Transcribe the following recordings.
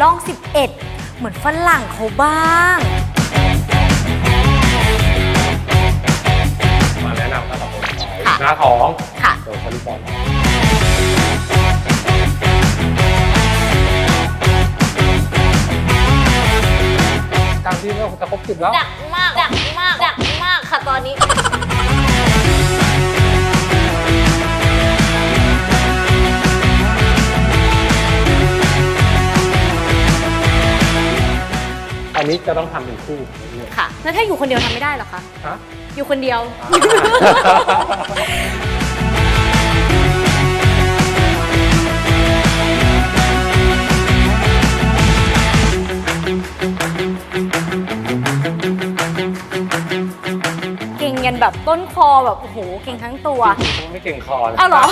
ร่อง 11 เหมือนฝรั่งเขาบ้าง มาแนะนำกันต่อคนต่อไปค่ะหน้าท้องค่ะ โดยคาริบอลการที่เราจะครบสิบแล้ว ดัก นนี้จะต้องทำเป็นคู่เนี่ยค่ะ แล้วถ้าอยู่คนเดียวทำไม่ได้เหรอคะ ฮะ อยู่คนเดียว เก่งยันแบบต้นคอแบบ โอ้โห เก่งทั้งตัว ไม่เก่งคอนะเอาเหรอ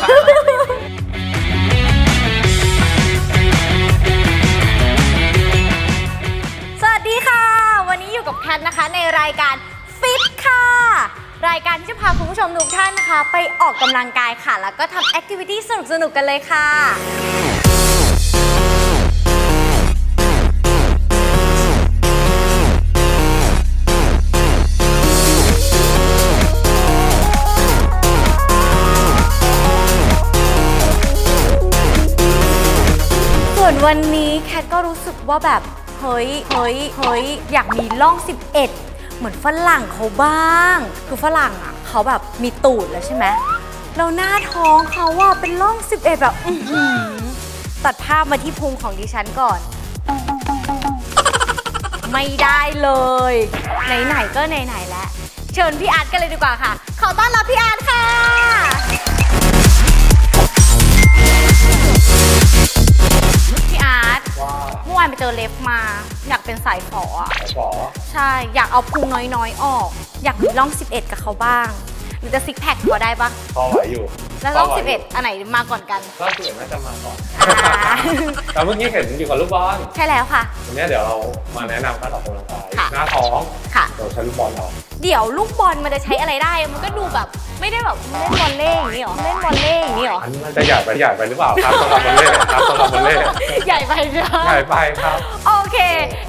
วันนี้อยู่กับแคทนะคะ ในรายการฟิตค่ะ รายการที่จะพาคุณผู้ชมทุกท่านนะคะ ไปออกกำลังกายค่ะ แล้วก็ทำแอคทิวิตี้สนุกๆกันเลยค่ะ ส่วนวันนี้แคทก็รู้สึกว่าแบบ ฮ้ยเฮ้ยเฮ้ยอยากมีร่อง 11 เหมือนฝรั่งเขาบ้าง คือฝรั่งอะเขาแบบมีตูดแล้วใช่ไหมแล้วหน้าท้องเขาว่าเป็นร่อง 11 แบบอื้อหือตัดภาพมาที่พุงของดิฉันก่อน ไม่ได้เลย ไหน ๆ ก็ไหน ๆ แล้ว เชิญพี่อาร์ตกันเลยดีกว่าค่ะ ขอต้อนรับพี่อาร์ตค่ะ เมื่อวานไปเจอเล็บมา อยากเป็นสายฝออะขอใช่ อยากเอาพุงน้อยๆออก อยากมีร่อง 11 กับเขาบ้าง หรือจะซิกแพคพอได้ปะพอไหวอยู่แล้วร่องพไหวยู่11 อันไหนมาก่อนกันร่องสิบเอ็ดน่าจะมาก่อน อ่า แต่เมื่อกี้เห็นอยู่กับลูกบอลใช่แล้วค่ะ วันนี้เดี๋ยวเรามาแนะนำการออกกำลังกายค่ะ หน้าท้องค่ะโดยใช้ลูกบอลเรา เดี๋ยวลูกบอลมันจะใช้อะไรได้ มันก็ดูแบบไม่ได้แบบเล่นบอลเล่อย่างนี้หรอ เล่นบอลเล่อย่างนี้หรออันนี้มันจะใหญ่ไปใหญ่ไปหรือเปล่าครับสำหรับบอลเล่ครับสำหรับบอลเล่ใหญ่ไปเนอะใหญ่ไปครับ โอเค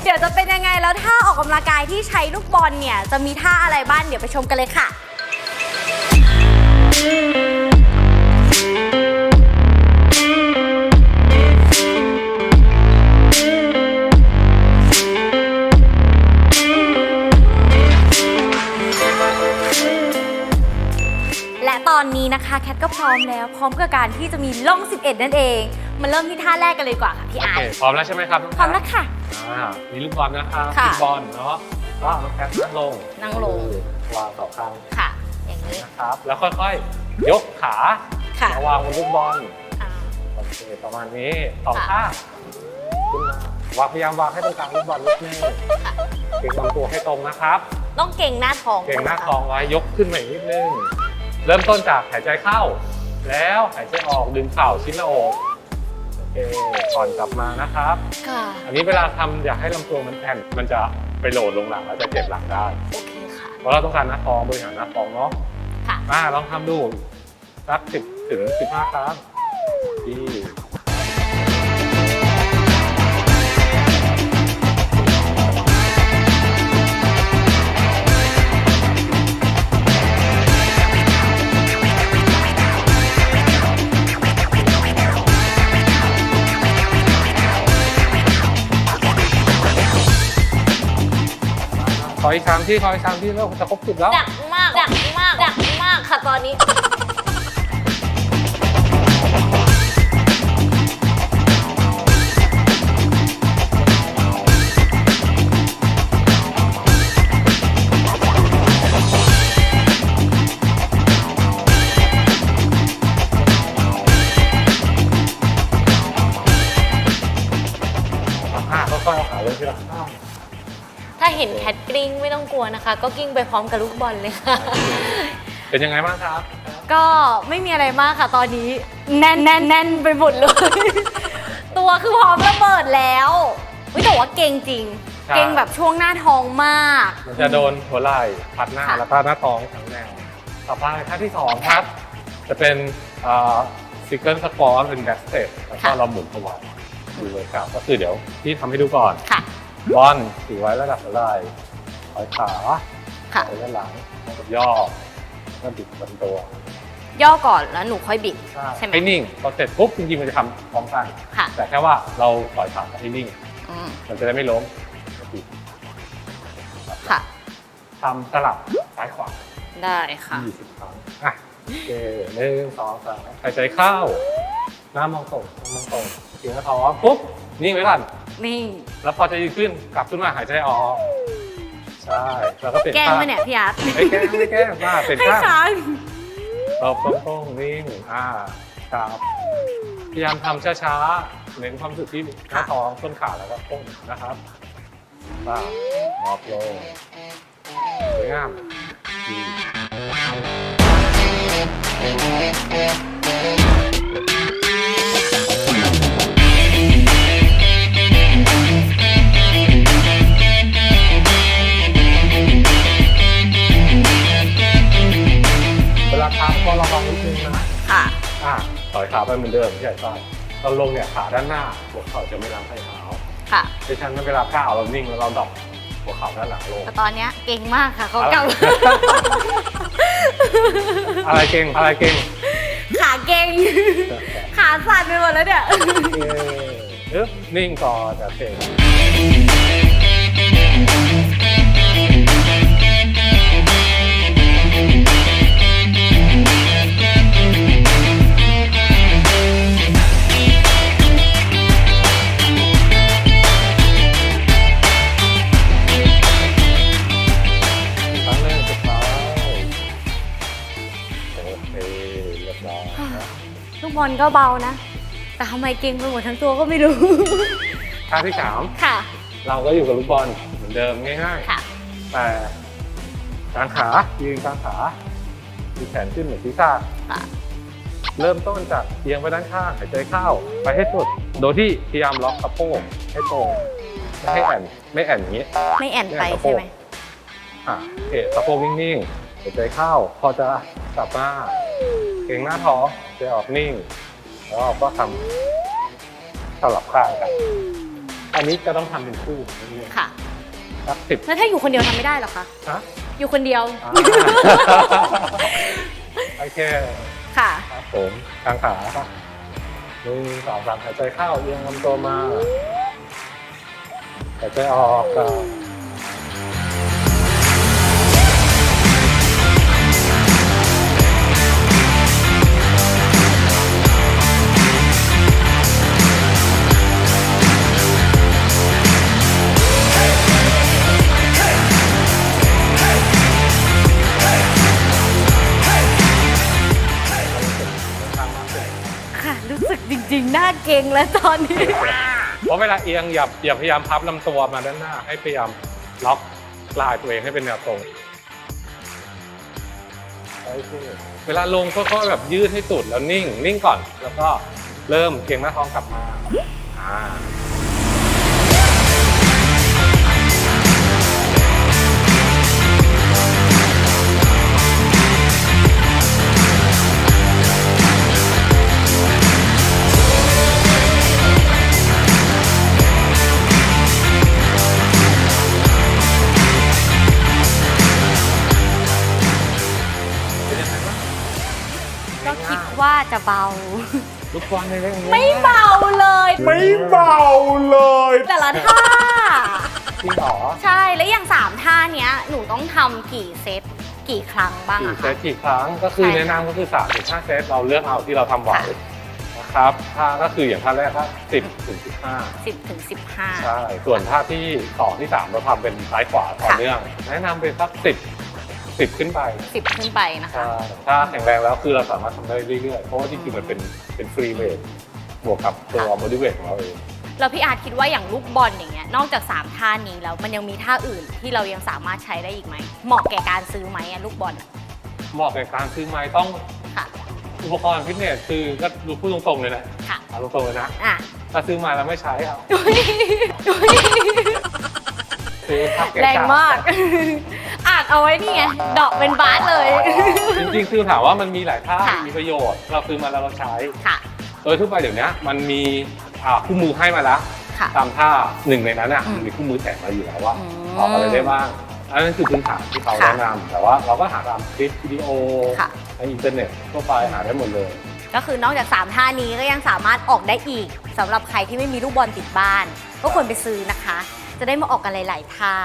เดี๋ยวจะเป็นยังไงแล้วท่าออกกำลังกายที่ใช้ลูกบอลเนี่ยจะมีท่าอะไรบ้างเดี๋ยวไปชมกันเลยค่ะ อนนี้นะคะแคทก็พร้อมแล้ว พร้อมกับการที่จะมีล่อง 11 นั่นเอง มาเริ่มที่ท่าแรกกันเลยดีกว่าค่ะพี่โออาเคร์ตพร้อมแล้วใช่ไหมครับพร้อมแล้วค่ะ อ่ามีลูกบอลนะครับค่ะ ลูกบอลเนาะก็น้องแคทนั่งลงนั่งลงวางสองข้างค่ะ อย่างนี้นะครับ แล้วค่อยๆ ยกขาค่ะมาวางบนลูกบอลอ่า โอเคประมาณนี้สองค่ะข้างขึ้นมาวางพยายามวางให้ตรงกลางลูกบอลนิดนึงค่ะเก่งลำตัวให้ตรงนะครับ ต้องเก่งหน้าท้องเก่งหน้าท้องไว้ยกขึ้นมาอีกนิดนึง เริ่มต้นจากหายใจเข้า แล้วหายใจออกดึงเข่าชิ้นหน้าอกโอเคก่อนกลับมานะครับ ค่ะ อันนี้เวลาทำอยากให้ลำตัวมันแอนมันจะไปโหลดลงหลังแล้วจะเจ็บหลังได้ โอเคค่ะ เพราะเราต้องการหน้าท้องบริหารหน้าท้องเนาะค่ะ อ่าลองทำดูสักสิบถึงสิบห้าครั้งดี ขออีกครั้งที่ขออีกครั้งที่แล้วจะครบสิบแล้ว ดักมาก ดักมาก ดักมากค่ะตอนนี้ นะคะ ก็กิ้งไปพร้อมกับลูกบอลเลยค่ะ เป็นยังไงบ้างครับ ก็ไม่มีอะไรมากค่ะ ตอนนี้แน่นแน่นแน่นไปหมดเลย ตัวคือพร้อมระเบิดแล้ววิแต่ว่าเก่งจริงใช่เก่งแบบช่วงหน้าท้องมาก มันจะโดนหัวไหล่พัดหน้าค่ะ แล้วก็หน้าท้องทั้งแนวต่อไปท่าที่สองครับ จะเป็นซิงเกิลสควอตเป็นแบ็กสเตปแล้วก็เราหมุนตัวดูเวิร์กอัพก็คือเดี๋ยวพี่ทำให้ดูก่อน ค่ะ บอลถือไว้ระดับไหล่ถ อยขาค่ะถอยด้านหลังย่อแล้วบิดบนตัว ย่อก่อนแล้วหนูค่อยบิดใช่ไหมให้นิ่งพอเสร็จปุ๊บจริงๆมันจะทำพร้อมกัน ค่ะแต่แค่ว่าเราถอยขาให้นิ่ง อืมมันจะได้ไม่ล้มบิดค่ะ ทำสลับซ้ายขวาได้ค่ะ 20ครั้งอะโอเคหนึ่งสองสามหายใจเข้า หน้ามองตรงหน้ามองตรงเสียงท้องปุ๊บนิ่งไว้ก่อนนี่แล้วพอจะยืนขึ้นกลับขึ้นมาหายใจออก ใช่แล้วก็เปลี่ยนแกล้งท่ามาเนี่ยพี่อาร์ตไม่แกล้งไม่แกล้งมาเป็นให้ท่าค้างเราตรงๆนิ่งอ่าครับพยายามทำช้าๆเน้นความรู้สึกที่หน้าท้องต้นขาแล้วก็ก้นนะครับป่ามอบลงสวยงามดี ขาไปเหมือนเดิมพี่ใหญ่ใต้ตอนลงเนี่ยขาด้านหน้าหัวเข่าจะไม่ล้างไส้เท้าค่ะดิฉันเวลาก้าวเรานิ่งแล้วเราดรอกหัวเข่าด้านหลังลงแต่ตอนเนี้ยเก่งมากค่ะเขาเก่าอะไรเก่งอะไรเก่งขาเก่ง ขาสั่นไปหมดแล้วเนี่ยเย้อึ๊บนิ่งก่อนโอเคค บอลก็เบานะ แต่ทำไมเก่งไปหมดทั้งตัวก็ไม่รู้ ท่าที่สามค่ะ เราก็อยู่กับลูกบอลเหมือนเดิมง่ายค่ะ ๆ แต่กางขายืนกางขามีแขนขึ้นเหนือศีรษะค่ะ เริ่มต้นจากเอียงไปด้านข้างหายใจเข้าไปให้สุด โดยที่พยายามล็อกสะโพกให้ตรงไม่ให้แอนไม่แอนอย่างนี้ ไม่แอนไปเนี่ยใช่ไหม อะโอเคสะโพกนิ่งๆหายใจเข้า พอจะกลับมา เกรงหน้าท้องใจออกนิ่ง แล้วเราก็ทำสลับข้างกัน อันนี้จะต้องทำเป็นคู่นี่ค่ะสักสิบแล้วถ้าอยู่คนเดียวทำไม่ได้เหรอคะฮะ อยู่คนเดียว อ่า โอเค ค่ะ ครับผมกางขาครับหนึ่งสองสามหายใจเข้าเอียงลำตัวมาหายใจออกกั แล้วตอนนี้ เพราะเวลาเอียงอย่าอย่าพยายามพับลำตัวมาด้านหน้า ให้พยายามล็อกปลายตัวเองให้เป็นแนวตรงเวลาลงค่อยๆแบบยืดให้สุดแล้วนิ่ง นิ่งก่อน แล้วก็เริ่มเกรงหน้าท้องกลับมาอ่า เบา ลูกบอลในเรื่องนี้ไม่เบาเลย ไม่เบาเลยแต่ละท่า จริงเหรอใช่แล้วอย่างสามท่าเนี้ยหนูต้องทำกี่เซตกี่ครั้งบ้างกี่อะเซคะตกี่ครั้งก็คือใช่ค่ะแนะนำก็คือ3ถึง5เซตเราเลือกเอาที่เราทำไหวค่ะนะครับท่าก็คืออย่างท่าแรกก็10ถึง15สิบถึงสิบห้า ใช่ ส่วนท่าที่สองที่สามเราทำเป็นซ้ายขวาต่อค่ะเนื่อง แนะนำเป็นสักสิบ สิบขึ้นไปสิบขึ้นไปนะคะใช่ถ้าแข็งแรงแล้วคือเราสามารถทำได้เรื่อยๆ เพราะว่าจริงๆมันเป็นเป็นฟรีเวทบวกกับตัวโมดิเวทของเราเองแล้วพี่อาร์ตคิดว่าอย่างลูกบอลอย่างเงี้ยนอกจาก 3 ท่านี้แล้วมันยังมีท่าอื่นที่เรายังสามารถใช้ได้อีกไหมเหมาะแก่การซื้อไหมอะลูกบอลอะเหมาะกับการซื้อไม้ต้องค่ะอุปกรณ์ฟิตเนสคือก็ดูพูดตรงๆเลยนะค่ะเอาตรงๆเลยนะอะถ้าซื้อมาแล้วไม่ใช้ครับอุ๊ยอุ๊ยซื้อพักเะแรงมาก อาจเอาไว้นี่ไงดอกเป็นบาสเลย จริงๆ คือถามว่ามันมีหลายท่าค่ะ มีประโยชน์ เราซื้อมาแล้วเราใช้ ค่ะ โดยทั่วไปเดี๋ยวนี้มันมีอ่าคู่มือให้มาแล้วค่ะ ตามท่าหนึ่งในนั้นอะอืมมันมีคู่มือแถมมาอยู่แล้วว่าอืมออกอะไรได้บ้าง อันนั้นคือพื้นฐานที่เขาค่ะแนะนำแต่ว่าเราก็หาตามคลิปวิดีโอค่ะ ในอินเทอร์เน็ตทั่วไปหาได้หมดเลย ก็คือนอกจาก3ท่านี้ก็ยังสามารถออกได้อีกสำหรับใครที่ไม่มีลูกบอลติดบ้าน ก็ควรไปซื้อนะคะ จะได้มาออกกันหลาย ๆท่า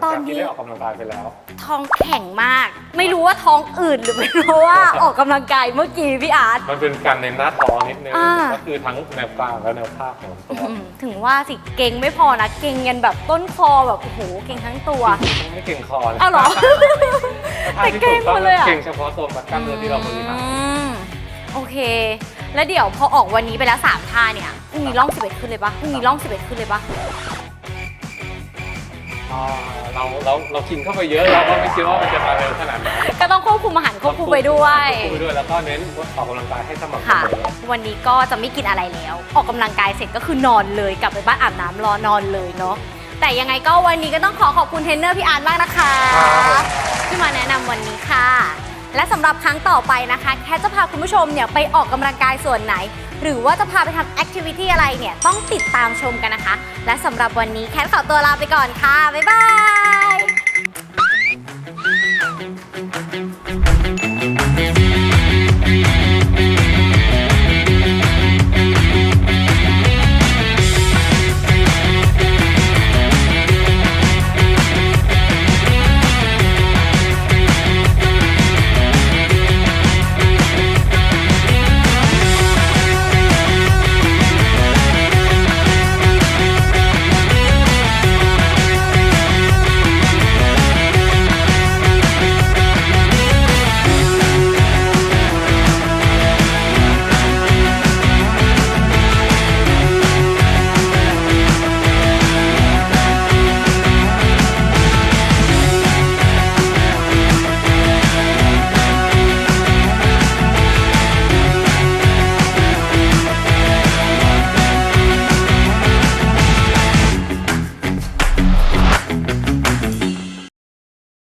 หลังตอจานกนี้ ที่ได้ออกกำลังกายไปแล้ว ท้องแข็งมาก ไม่รู้ว่าท้องอืดหรือเป็นเพราะว่า ออกกำลังกายเมื่อกี้พี่อาร์ต มันเป็นการเน้นหน้าท้องนิดนึงอ่า ก็คือทั้งแนวกลางและแนวภาคของตัวอืมถึงว่าสิเก่งไม่พอนะเก่งยันแบบต้นคอแบบโอ้โหเก่งทั้งตัวไม่เก่งคอนะเอาเหรอ แต่เก่งหมดเลยอะ เก่งเฉพาะส่วนกล้ามเนื้อที่เราบริหาร อืมโอเค แล้วเดี๋ยวพอออกวันนี้ไปแล้ว3ท่าเนี่ยพรุ่งนี้ร่อง 11 ขึ้นเลยปะพรุ่งนี้ร่อง 11 ขึ้นเลยปะอ่า เราเราเรากินเข้าไปเยอะเราก็ไม่คิดว่ามันจะมาเร็วขนาดนั้นก็ต้องควบคุมอาหารควบคุมไปด้วยควบคุมไปด้วยแล้วก็เน้นออกกำลังกายให้สม่ำเสค่ะ มอ วันนี้ก็จะไม่กินอะไรแล้ว ออกกำลังกายเสร็จก็คือนอนเลยกลับไปบ้านอาบน้ำรอนอนเลยเนาะแต่ยังไงก็วันนี้ก็ต้องขอขอบคุณเทรนเนอร์พี่อาร์ตมากนะคะ ครับ ที่มาแนะนำวันนี้ค่ะ และสำหรับครั้งต่อไปนะคะ แค่จะพาคุณผู้ชมเนี่ยไปออกกำลังกายส่วนไหน หรือว่าจะพาไปทำแอคทิวิตี้อะไรเนี่ยต้องติดตามชมกันนะคะ และสำหรับวันนี้แคทขอตัวลาไปก่อนค่ะ บ๊ายบาย